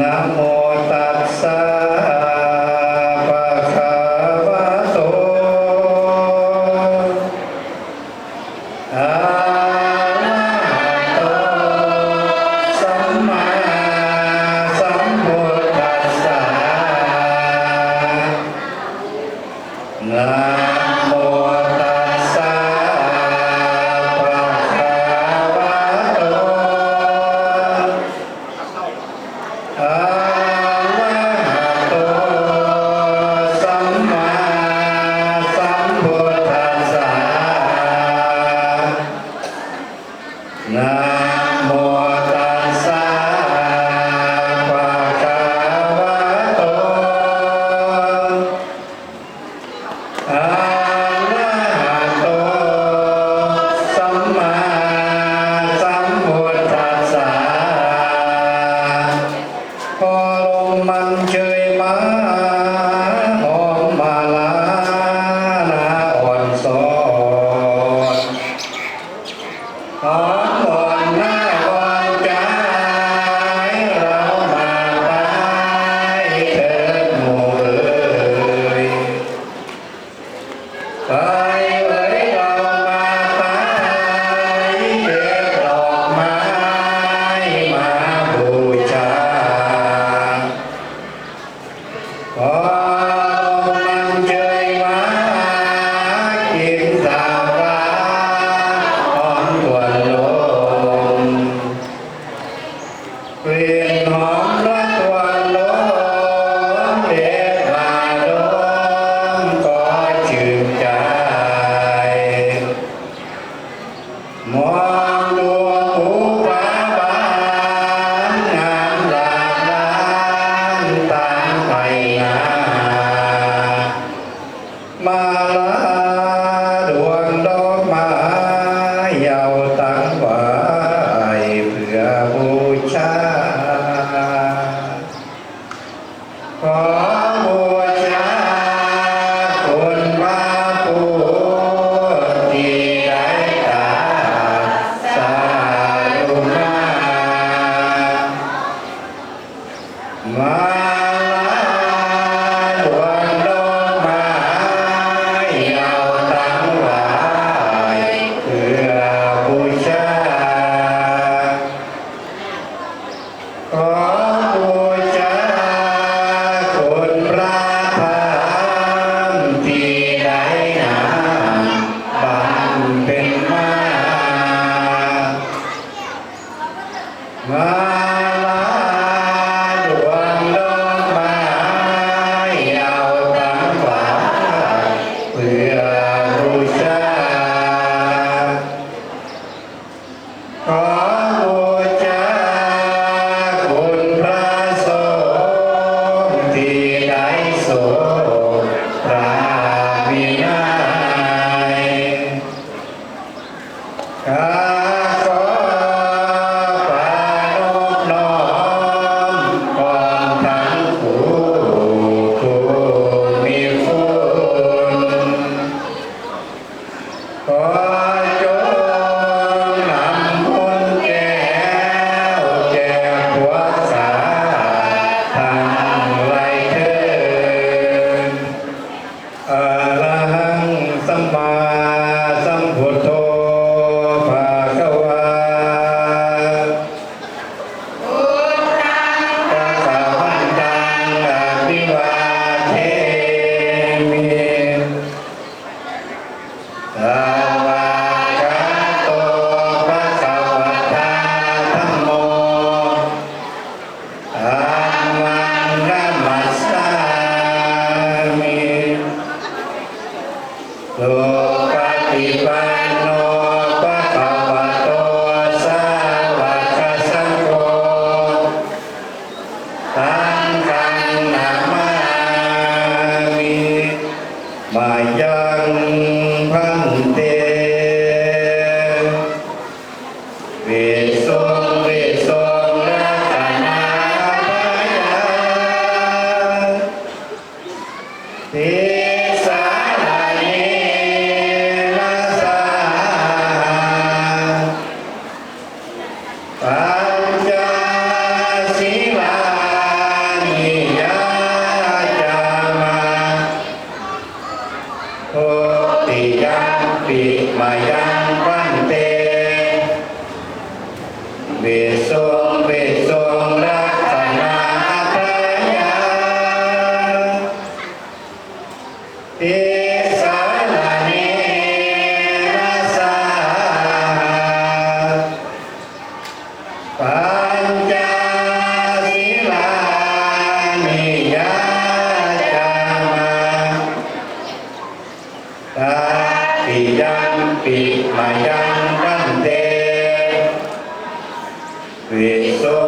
นะโม เม ปิยังปิมายังวันเตวิสุงวิสุ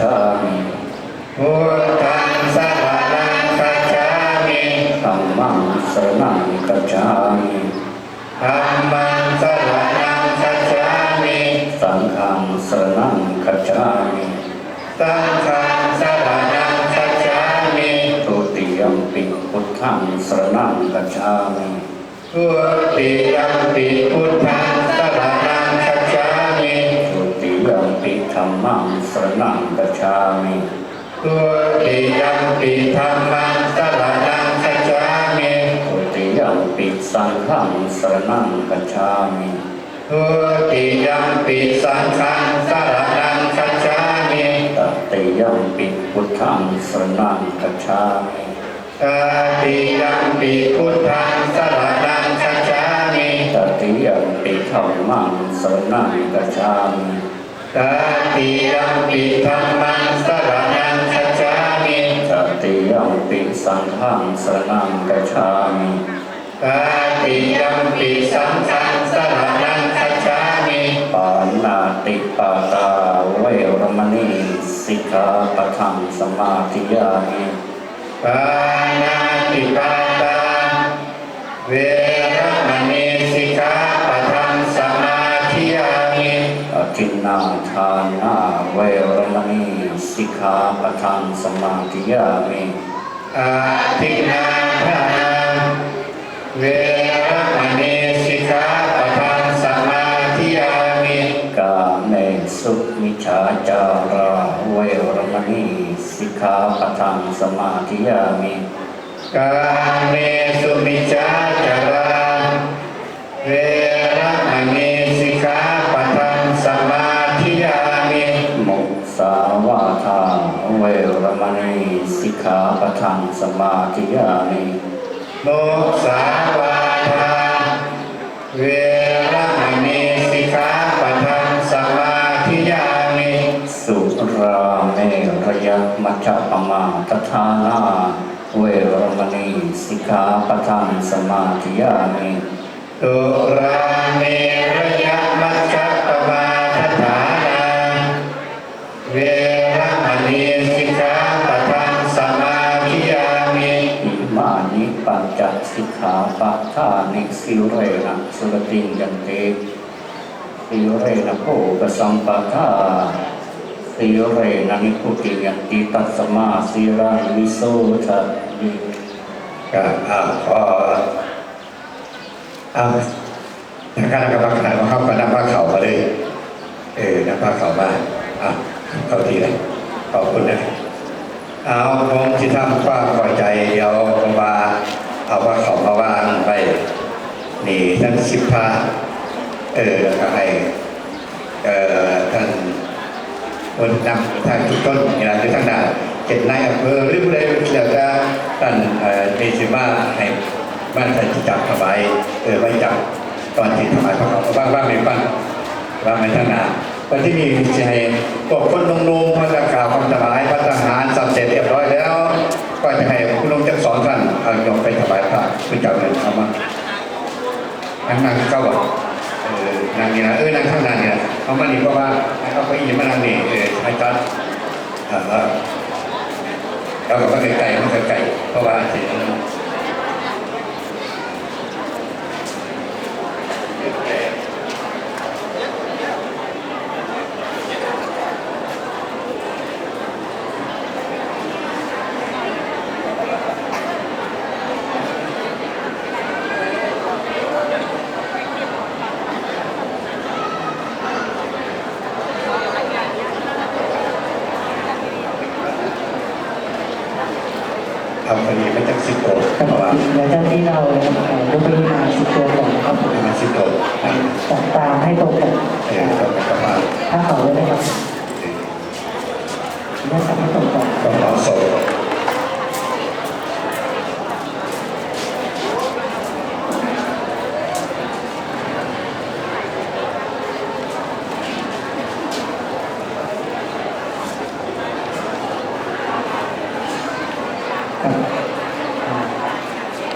งกัจฉามิพุทธังสรณังคัจฉามิธัมมังสรณังกัจฉามิธัมมังสรณังคัจฉามิสังฆังสรณังกัจฉามิสังฆังสรณังคัจฉามิทุติยมปิพุทธังสรณังกัจฉามิทุติยัมปิพุทธัง มปิธัมมังสรณังกัจฉามิทุติยัมปิธัมมังสรณังคัจฉามิทุติยมปิสังฆังสรณังกัจฉามิทุติยัมปิสังฆังสรณังคัจฉามิตติยมปิพุทธังสรณังกัจฉามิตติยัมปิพุทธังสรณังคัจฉามิตติยมปิธัมมังสรณังกัจฉามิ ตติยัมปิธัมมังสรณังคัจฉามิตติยมปิสังฆังสรณังกัจฉามิตติยัมปิสังฆังสรณังคัจฉามิปานาติปาตาเวรมณีสิกขาปะทังสมาธิยามิปานาติปาตาเว ทินนาทานาเวรมณีสิกขาปะทังสมาธิยามิอาทินนาทานาเวรมณีสิกขาปะทังสมาธิยามิกาเมสุมิชาจาราเวรมณีสิกขาปะทังสมาธิยามิกาเมสุมิจฉาจาราเวรมณี สิกขาปะทังสมาธิยามิโมสาวาทาเวรมณีสิกขาปะทังสมาธิยามิสุราเมรยมัจจปมาทานาเวรมณีสิกขาปะทังสมาธิยามิตุราเม ปัญจสิกขาปะทานิสิเรนะสุรติงยันเตสิเรนะโภกสัมปทาสิเรนะนิพุติยันติตัสมาสิรังวิโสทะยิก็อาขออาทางคณะกรรมการมาเข้าก็นำผ้าเข่ามาเลย เออนำผ้าเข่ามาอะเข้าทีเลยขอบคุณนะเอาผมที่ทำความพอใจเดี๋ยวผมมาเอาผ้าเข่ามาวางไป นี่ท่านสิบผ้าเอ่อแล้วก็ให้เอ่อท่านคนนำทางทุกต้นนี่นะอยู่ทางด้านเจ็ดนายอำเภอหรือผู้ใดเกี่ยวกับท่านเอ่อมีสิมาให้บ้านท่านจับถวายเออไว้จับตอนที่ถวายพระเขาบ้างบ้างไม่บ้างว่าไม่ทนาวันที่มีจะให้พวกคนลงนงพระจะกล่าวคำถวายพระทหารสับเสร็จเรียบร้อยแล้ว ก็จะให้คุณลุงจักสองท่านเอายกไปถวายพระคุณเจ้าเงินเอามา นั่งนั่งเจ้าบ่เออนางเนี่ยเออนางข้างนางเนี่ยเขามานี่เพราะว่าเขาไปอีกมานั่งนี่เออให้จัดอ่าแล้วเราก็ไม่ไกลมันก็ไกลเพราะว่าเสียง ทำคดีไม่จากสิบโกดครับเพราะว่าเดี๋ยวเจ้าที่เราดูไปมาสิบตัวก่อนนะครับมันสิบโกดจัดตามให้ตรงกับเออเราก็ประมาณถ้าเขาเลยนะครับเนื่องจากให้ตรง